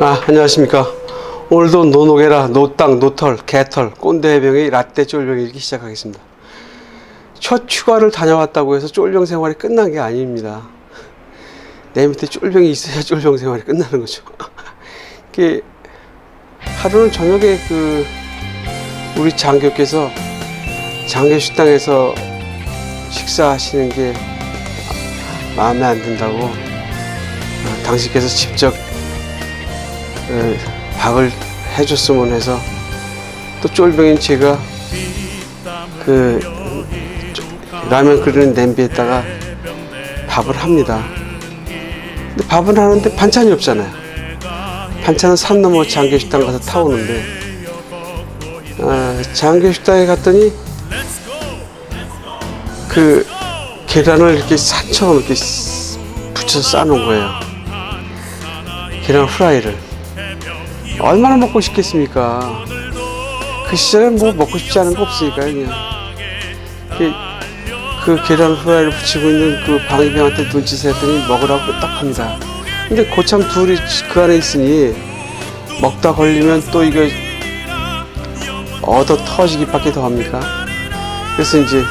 아, 안녕하십니까. 오늘도 노노게라, 노땅, 노털, 개털, 꼰대 해병의 라떼 쫄병 읽기 시작하겠습니다. 첫 휴가를 다녀왔다고 해서 쫄병 생활이 끝난 게 아닙니다. 내 밑에 쫄병이 있어야 쫄병 생활이 끝나는 거죠. 하루는 저녁에 그 우리 장교께서 장교 식당에서 식사하시는 게 마음에 안 든다고 어, 당신께서 직접 어, 밥을 해줬으면 해서 또 쫄병인 제가 그 라면 끓이는 냄비에다가 밥을 합니다. 근데 밥은 하는데 반찬이 없잖아요. 반찬은 산 넘어 장교식당 가서 타오는데 아, 장교식당에 갔더니 그 계란을 이렇게 산처럼 이렇게 쓰- 붙여서 싸놓은 거예요. 계란 후라이를. 얼마나 먹고 싶겠습니까? 그 시절에 뭐 먹고 싶지 않은 거 없으니까 그냥. 그, 그 계란 후라이를 붙이고 있는 그 방위병한테 눈짓을 했더니 먹으라고 딱 합니다. 근데 고참 둘이 그 안에 있으니 먹다 걸리면 또 이거 얻어 터지기밖에 더 합니까? 그래서 이제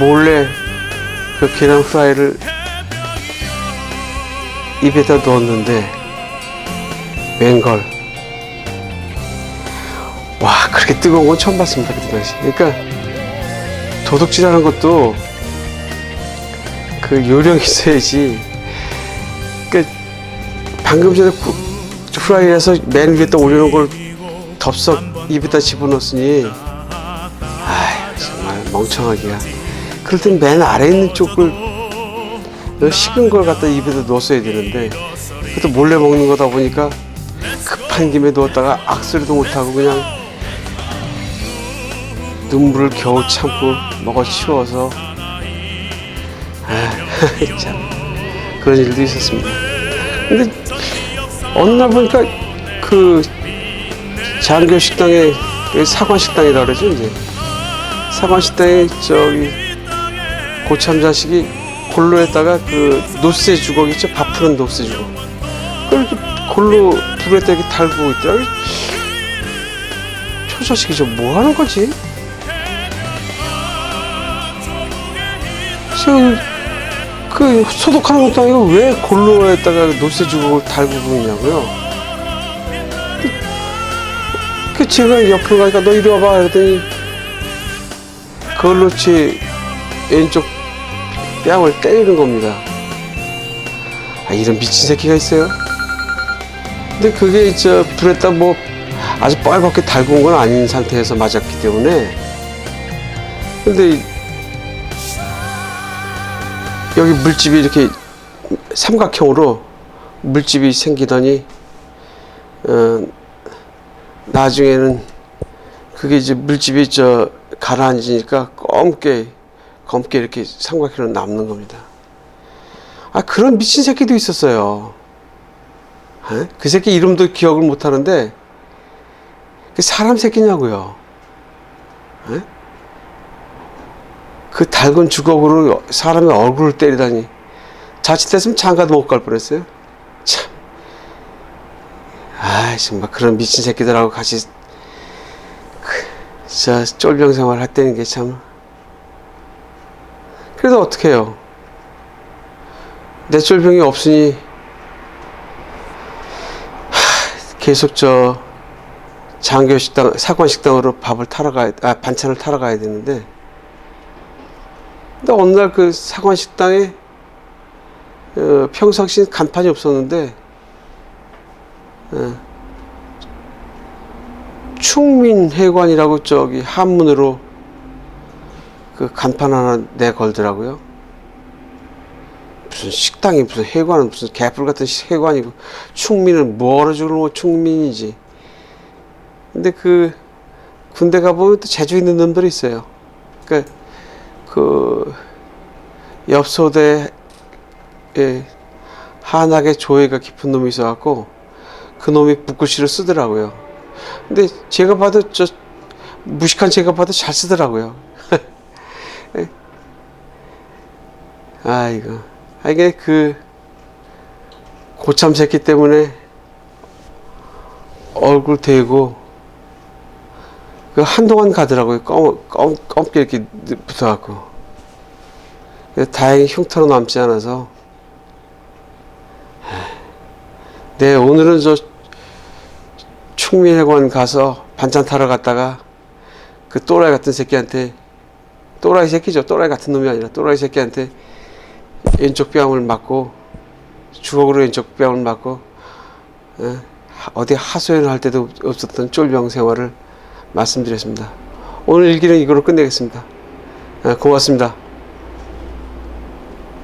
몰래 그 계란 후라이를 입에다 넣었는데 웬걸. 와 그렇게 뜨거운 건 처음 봤습니다 그때 당시. 그러니까 도둑질하는 것도 그 요령이 있어야지. 그 방금 전에 구- 후라이에서 맨 위에다 올려놓은 걸 덥석 입에다 집어넣었으니 아이 정말 멍청하기야. 그럴 땐 맨 아래 있는 쪽을 너 식은 걸 갖다 입에다 넣었어야 되는데 그것도 몰래 먹는 거다 보니까 급한 김에 넣었다가 악소리도 못하고 그냥 눈물을 겨우 참고 먹어 치워서. 아 참. 그런 일도 있었습니다. 근데 어느 날 보니까 그 장교 식당에 그 사관 식당이라 그러죠 이제. 사관 식당에 저기 고참 자식이 골로에다가 그 노쇠 주걱 있죠? 밥 푸는 노쇠 주걱 그걸 이렇게 골로 불에다 이렇게 달고 있더라고 저 자식이 저 뭐 하는 거지? 지금 그 소독하는 것도 아니고 왜 골로에다가 노쇠 주걱을 달고 그러냐고요 그 제가 옆으로 가니까 너 이리 와봐 그랬더니 그걸로 제 왼쪽 뺨을 때리는 겁니다. 아, 이런 미친 새끼가 있어요? 근데 그게 저 불에다 뭐 아주 빨갛게 달군 건 아닌 상태에서 맞았기 때문에 근데 여기 물집이 이렇게 삼각형으로 물집이 생기더니 어, 나중에는 그게 이제 물집이 저 가라앉으니까 검게 검게 이렇게 삼각형으로 남는 겁니다. 아 그런 미친 새끼도 있었어요. 에? 그 새끼 이름도 기억을 못 하는데 그 사람 새끼냐고요. 에? 그 달군 주걱으로 사람의 얼굴을 때리다니 자칫했으면 장가도 못 갈 뻔했어요. 참. 아 정말 그런 미친 새끼들하고 같이 그, 저 쫄병 생활 할 때는 게 참. 그래서 어떻게 해요? 내 쫄병이 없으니 하, 계속 저 장교 식당, 사관 식당으로 밥을 타러 가야, 아 반찬을 타러 가야 되는데. 근데 어느 날 그 사관 식당에 어, 평상시 간판이 없었는데 어, 충민회관이라고 저기 한문으로 그 간판 하나 내 걸더라고요. 무슨 식당이 무슨 회관은 무슨 개뿔 같은 회관이고 충민은 뭐하러 죽는 뭐 충민이지. 근데 그 군대 가보면 또 재주 있는 놈들이 있어요. 그러니까 그 옆소대에 한하게 조예가 깊은 놈이 있어갖고 그 놈이 붓글씨를 쓰더라고요. 근데 제가 봐도 저 무식한 제가 봐도 잘 쓰더라고요. 아 이거 아 이게 그 고참 새끼 때문에 얼굴 대고 그 한동안 가더라고요. 검, 검, 검게 이렇게 붙어갖고. 다행히 흉터로 남지 않아서. 네, 오늘은 저 충미회관 가서 반찬 타러 갔다가 그 또라이 같은 새끼한테 또라이 새끼죠. 또라이 같은 놈이 아니라 또라이 새끼한테 왼쪽 뺨을 맞고 주걱으로 왼쪽 뺨을 맞고 예, 하- 어디 하소연을 할 때도 없었던 쫄병 생활을 말씀드렸습니다. 오늘 일기는 이거로 끝내겠습니다. 예, 고맙습니다.